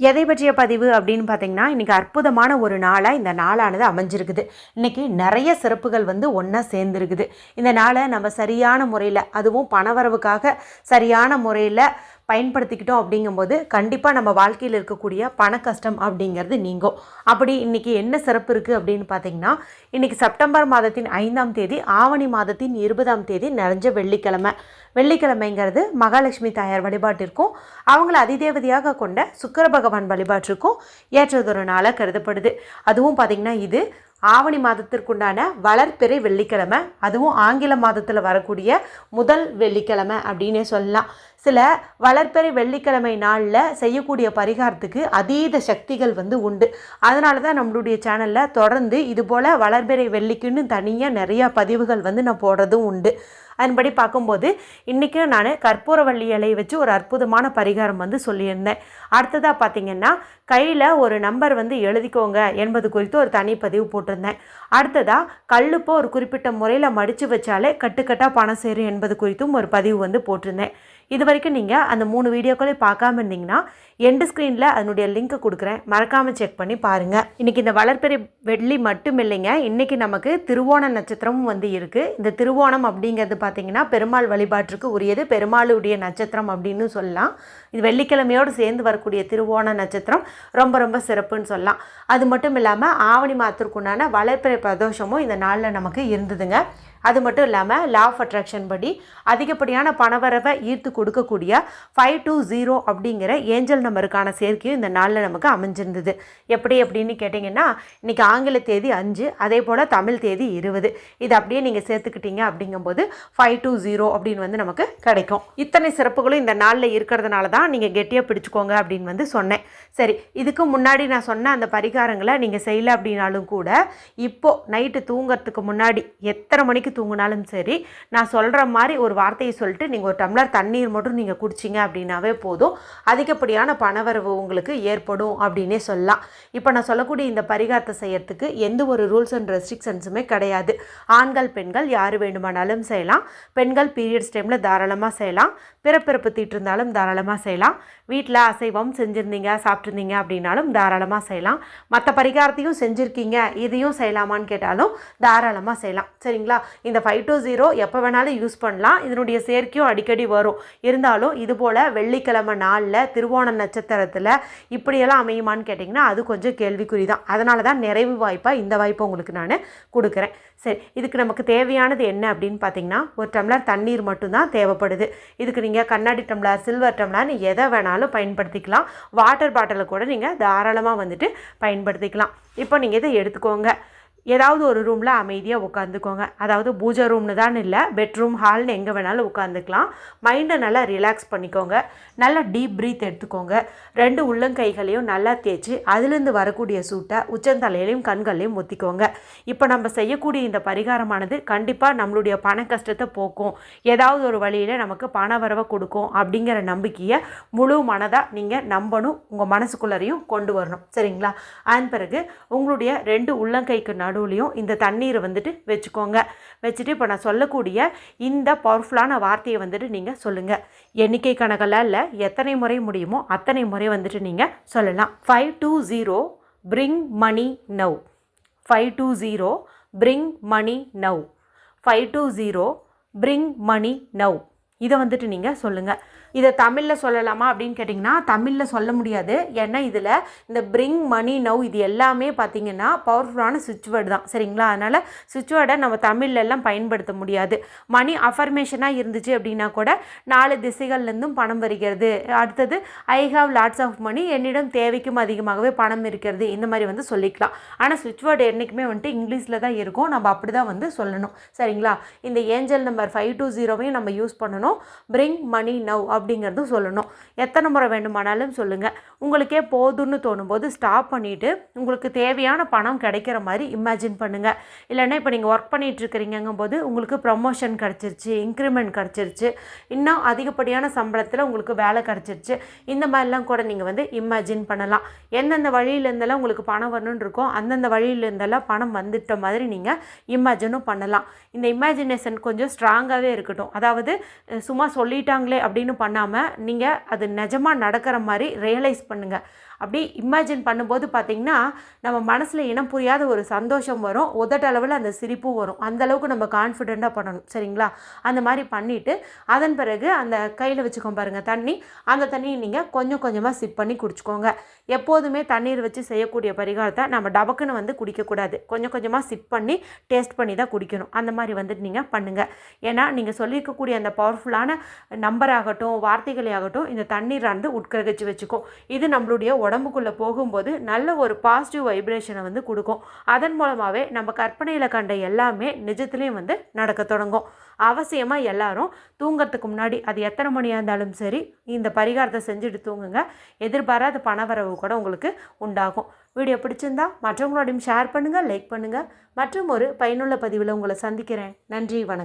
எதை பற்றிய பதிவு அப்படின்னு பார்த்தீங்கன்னா இன்றைக்கி அற்புதமான ஒரு நாளாக இந்த நாளானது அமைஞ்சிருக்குது. இன்றைக்கி நிறைய சிறப்புகள் வந்து ஒன்றா சேர்ந்துருக்குது. இந்த நாளை நம்ம சரியான முறையில் அதுவும் பணவரவுக்காக சரியான முறையில் பயன்படுத்திக்கிட்டோம் அப்படிங்கும்போது கண்டிப்பாக நம்ம வாழ்க்கையில் இருக்கக்கூடிய பண கஷ்டம் அப்படிங்கிறது நீங்கும். அப்படி இன்றைக்கி என்ன சிறப்பு இருக்குது அப்படின்னு பார்த்தீங்கன்னா இன்றைக்கி செப்டம்பர் மாதத்தின் ஐந்தாம் தேதி ஆவணி மாதத்தின் இருபதாம் தேதி நிறைஞ்ச வெள்ளிக்கிழமை. வெள்ளிக்கிழமைங்கிறது மகாலட்சுமி தாயார் வழிபாட்டிற்கும் அவங்கள அதிதேவதையாக கொண்ட சுக்கர பகவான் வழிபாட்டிற்கும் ஏற்றதொரு நாளாக கருதப்படுது. அதுவும் பார்த்திங்கன்னா இது ஆவணி மாதத்திற்குண்டான வளர்ப்பிறை வெள்ளிக்கிழமை அதுவும் ஆங்கில மாதத்தில் வரக்கூடிய முதல் வெள்ளிக்கிழமை அப்படின்னே சொல்லலாம். சில வளர்பிறை வெள்ளிக்கிழமை நாளில் செய்யக்கூடிய பரிகாரத்துக்கு அதீத சக்திகள் வந்து உண்டு. அதனால தான் நம்மளுடைய சேனலில் தொடர்ந்து இதுபோல் வளர்ப்பிறை வெள்ளிக்குன்னு தனியாக நிறையா பதிவுகள் வந்து நான் போடுறதும் உண்டு. அதன்படி பார்க்கும்போது இன்றைக்கும் நான் கற்பூரவள்ளி இலையை வச்சு ஒரு அற்புதமான பரிகாரம் வந்து சொல்லியிருந்தேன். அடுத்ததாக பார்த்தீங்கன்னா கையில் ஒரு நம்பர் வந்து எழுதிக்கோங்க என்பது குறித்து ஒரு தனி பதிவு போட்டிருந்தேன். அடுத்ததாக கல்லுப்போ ஒரு குறிப்பிட்ட முறையில் மடித்து வச்சாலே கட்டுக்கட்டாக பணம் சேரும் என்பது குறித்தும் ஒரு பதிவு வந்து போட்டிருந்தேன். இது வரைக்கும் நீங்கள் அந்த மூணு வீடியோக்களையும் பார்க்காம இருந்தீங்கன்னா எண்டு ஸ்க்ரீனில் அதனுடைய லிங்க்கை கொடுக்குறேன். மறக்காமல் செக் பண்ணி பாருங்கள் இன்றைக்கி இந்த வளர்ப்பெறை வெள்ளி மட்டும் இல்லைங்க. இன்றைக்கி நமக்கு திருவோண நட்சத்திரமும் வந்து இருக்குது இந்த திருவோணம் அப்படிங்கிறது பார்த்திங்கன்னா பெருமாள் வழிபாட்டிற்கு உரியது. பெருமாளுடைய நட்சத்திரம் அப்படின்னு சொல்லலாம். இது வெள்ளிக்கிழமையோடு சேர்ந்து வரக்கூடிய திருவோண நட்சத்திரம். ரொம்ப ரொம்ப சிறப்புன்னு சொல்லலாம். அது மட்டும் இல்லாமல் ஆவணி மாதத்திற்குண்டான வளர்ப்பிறை பிரதோஷமும் இந்த நாளில் நமக்கு இருந்ததுங்க. அது மட்டும் இல்லாமல் லா ஆஃப் அட்ராக்ஷன் படி அதிகப்படியான பணவரவை ஈர்த்து கொடுக்கக்கூடிய ஃபைவ் டூ ஜீரோ அப்படிங்கிற ஏஞ்சல் நம்பருக்கான சேர்க்கையும் இந்த நாளில் நமக்கு அமைஞ்சிருந்தது. எப்படி அப்படின்னு கேட்டிங்கன்னா இன்றைக்கி ஆங்கில தேதி அஞ்சு அதே போல் தமிழ் தேதி இருபது. இது அப்படியே நீங்கள் சேர்த்துக்கிட்டீங்க அப்படிங்கும்போது ஃபைவ் டூ ஜீரோ அப்படின்னு வந்து நமக்கு கிடைக்கும். இத்தனை சிறப்புகளும் இந்த நாளில் இருக்கிறதுனால தான் நீங்கள் கெட்டியாக பிடிச்சிக்கோங்க அப்படின்னு வந்து சொன்னேன். சரி இதுக்கு முன்னாடி நான் சொன்ன அந்த பரிகாரங்களை நீங்கள் செய்யலை அப்படின்னாலும் கூட இப்போது நைட்டு தூங்குறதுக்கு முன்னாடி எத்தனை மணிக்கு தூங்கினாலும் சரி நான் சொல்கிற மாதிரி ஒரு வார்த்தையை சொல்லிட்டு நீங்கள் ஒரு டம்ளர் தண்ணீர் மட்டும் நீங்கள் குடிச்சிங்க அப்படின்னாவே போதும். அதிகப்படியான பணவரவு உங்களுக்கு ஏற்படும் அப்படின்னே சொல்லலாம். இப்போ நான் சொல்லக்கூடிய இந்த பரிகாரத்தை செய்யறதுக்கு எந்த ஒரு ரூல்ஸ் அண்ட் ரெஸ்ட்ரிக்ஷன்ஸுமே கிடையாது. ஆண்கள் பெண்கள் யார் வேண்டுமானாலும் செய்யலாம். பெண்கள் பீரியட்ஸ் டைமில் தாராளமாக செய்யலாம். பிறப்பிறப்பு தீட்டிருந்தாலும் தாராளமாக செய்யலாம். வீட்டில் அசைவம் செஞ்சுருந்தீங்க சாப்பிட்ருந்தீங்க அப்படின்னாலும் தாராளமாக செய்யலாம். மற்ற பரிகாரத்தையும் செஞ்சுருக்கீங்க இதையும் செய்யலாமான்னு கேட்டாலும் தாராளமாக செய்யலாம். சரிங்களா? இந்த ஃபைவ் டூ ஜீரோ எப்போ வேணாலும் யூஸ் பண்ணலாம். இதனுடைய சேர்க்கையும் அடிக்கடி வரும். இருந்தாலும் இது போல் வெள்ளிக்கிழமை நாளில் திருவோண நட்சத்திரத்தில் இப்படியெல்லாம் அமையுமான்னு கேட்டிங்கன்னா அது கொஞ்சம் கேள்விக்குறி தான் அதனால தான் நிறைவு வாய்ப்பாக இந்த வாய்ப்பை உங்களுக்கு நான் கொடுக்குறேன். சரி இதுக்கு நமக்கு தேவையானது என்ன அப்படின்னு பார்த்தீங்கன்னா ஒரு டம்ளர் தண்ணீர் மட்டும்தான் தேவைப்படுது. இதுக்கு நீங்கள் கண்ணாடி டம்ளர் சில்வர் டம்ளர்னு எதை வேணாலும் பயன்படுத்திக்கலாம். வாட்டர் பாட்டிலை கூட நீங்கள் தாராளமாக வந்துட்டு பயன்படுத்திக்கலாம். இப்போ நீங்கள் இதை எடுத்துக்கோங்க. ஏதாவது ஒரு ரூமில் அமைதியாக உட்காந்துக்கோங்க அதாவது பூஜை ரூம்னு தான் இல்லை பெட்ரூம் ஹால்னு எங்கே வேணாலும் உட்காந்துக்கலாம் மைண்டை நல்லா ரிலாக்ஸ் பண்ணிக்கோங்க. நல்லா டீப் ப்ரீத் எடுத்துக்கோங்க. ரெண்டு உள்ளங்கைகளையும் நல்லா தேய்ச்சி அதுலேருந்து வரக்கூடிய சூட்டை உச்சந்தலையிலையும் கண்கள்லையும் ஒத்திக்கோங்க இப்போ நம்ம செய்யக்கூடிய இந்த பரிகாரமானது கண்டிப்பாக நம்மளுடைய பண கஷ்டத்தை போக்கும். ஏதாவது ஒரு வழியில் நமக்கு பண வரவை கொடுக்கும் அப்படிங்கிற நம்பிக்கையை முழு மனதாக நீங்கள் நம்பணும். உங்கள் மனசுக்குள்ளரையும் கொண்டு வரணும். சரிங்களா? அதன் பிறகு உங்களுடைய ரெண்டு உள்ளங்கைக்கு நடுவுலையும் இந்த தண்ணீரை வந்துட்டு வச்சுக்கோங்க. வச்சுட்டு இப்போ நான் சொல்லக்கூடிய இந்த பவர்ஃபுல்லான வார்த்தையை வந்துட்டு நீங்கள் சொல்லுங்கள் எண்ணிக்கை கணக்கில் இல்லை எத்தனை முறை முடியுமோ அத்தனை முறை வந்துட்டு நீங்கள் சொல்லலாம். Five two zero bring money now five two zero bring money now five two zero bring money now இதை வந்துட்டு நீங்கள் சொல்லுங்கள் இதை தமிழில் சொல்லலாமா அப்படின்னு கேட்டிங்கன்னா தமிழில் சொல்ல முடியாது. ஏன்னா இதில் இந்த பிரிங் மணி நவ் இது எல்லாமே பார்த்திங்கன்னா பவர்ஃபுல்லான சுவிட்ச் வேர்டு தான். சரிங்களா? அதனால் சுவிட்ச் வேர்டை நம்ம தமிழ்லெல்லாம் பயன்படுத்த முடியாது. மணி அஃபர்மேஷனாக இருந்துச்சு அப்படின்னா கூட நாலு திசைகள்லேருந்தும் பணம் வருகிறது. அடுத்தது I have lots of money என்னிடம் தேவைக்கும் அதிகமாகவே பணம் இருக்கிறது. இந்த மாதிரி வந்து சொல்லிக்கலாம். ஆனால் சுவிட்ச் வேர்டு என்றைக்குமே வந்துட்டு இங்கிலீஷில் தான் இருக்கும். நம்ம அப்படி தான் வந்து சொல்லணும். சரிங்களா? இந்த ஏஞ்சல் நம்பர் ஃபைவ் டூ ஜீரோவையும் நம்ம யூஸ் பண்ணணும். பிரிங் மணி நவ் அப்படிங்கிறதும் சொல்லணும். எத்தனை முறை வேண்டுமானாலும் சொல்லுங்கள் உங்களுக்கே போதும்னு தோணும்போது ஸ்டாப் பண்ணிவிட்டு உங்களுக்கு தேவையான பணம் கிடைக்கிற மாதிரி இமேஜின் பண்ணுங்கள் இல்லைன்னா இப்போ நீங்கள் ஒர்க் பண்ணிட்டு போது உங்களுக்கு ப்ரமோஷன் கிடச்சிருச்சு இன்க்ரிமெண்ட் கிடச்சிருச்சு. இன்னும் அதிகப்படியான சம்பளத்தில் உங்களுக்கு வேலை கிடச்சிருச்சு. இந்த மாதிரிலாம் கூட நீங்கள் வந்து இமேஜின் பண்ணலாம். எந்தெந்த வழியிலேருந்தெல்லாம் உங்களுக்கு பணம் வரணும்னு இருக்கோ அந்தந்த வழியிலேருந்தெல்லாம் பணம் வந்துட்ட மாதிரி நீங்கள் இமேஜினும் பண்ணலாம். இந்த இமேஜினேஷன் கொஞ்சம் ஸ்ட்ராங்காகவே இருக்கட்டும். அதாவது சும்மா சொல்லிட்டாங்களே அப்படின்னு பண்ணாமல் நீங்கள் அது நிஜமாக நடக்கிற மாதிரி ரியலைஸ் பண்ணுங்கள் அப்படி இமேஜின் பண்ணும்போது பார்த்தீங்கன்னா நம்ம மனசில் இனம் புரியாத ஒரு சந்தோஷம் வரும். உதட்டளவில் அந்த சிரிப்பும் வரும். அந்தளவுக்கு நம்ம கான்ஃபிடெண்ட்டாக பண்ணணும். சரிங்களா? அந்த மாதிரி பண்ணிவிட்டு அதன் பிறகு அந்த கையில் வச்சுக்கோங்க பாருங்கள் தண்ணி. அந்த தண்ணியை நீங்கள் கொஞ்சம் கொஞ்சமாக சிப் பண்ணி குடிச்சுக்கோங்க. எப்போதுமே தண்ணீர் வச்சு செய்யக்கூடிய பரிகாரத்தை நம்ம டபக்குன்னு வந்து குடிக்கக்கூடாது. கொஞ்சம் கொஞ்சமாக சிப் பண்ணி டேஸ்ட் பண்ணி தான் குடிக்கணும். அந்த மாதிரி வந்துட்டு நீங்கள் பண்ணுங்கள் ஏன்னா நீங்கள் சொல்லியிருக்கக்கூடிய அந்த பவர்ஃபுல் பவர்ஃபுல்லான நம்பராகட்டும் வார்த்தைகளையாகட்டும் வார்த்தைகளே ஆகட்டும் இந்த தண்ணீரானது உட்கிரகிச்சு வச்சுக்கும். இது நம்மளுடைய உடம்புக்குள்ளே போகும்போது நல்ல ஒரு பாசிட்டிவ் வைப்ரேஷனை வந்து கொடுக்கும். அதன் மூலமாகவே நம்ம கற்பனையில் கண்ட எல்லாமே நிஜத்துலேயும் வந்து நடக்க தொடங்கும். அவசியமாக எல்லாரும் தூங்கறதுக்கு முன்னாடி அது எத்தனை மணியாக இருந்தாலும் சரி இந்த பரிகாரத்தை செஞ்சுட்டு தூங்குங்க. எதிர்பாராத பணவரவு கூட உங்களுக்கு உண்டாகும். வீடியோ பிடிச்சிருந்தா மற்றவங்களோடையும் ஷேர் பண்ணுங்கள் லைக் பண்ணுங்கள் மற்றும் ஒரு பயனுள்ள பதிவில் உங்களை சந்திக்கிறேன். நன்றி வணக்கம்.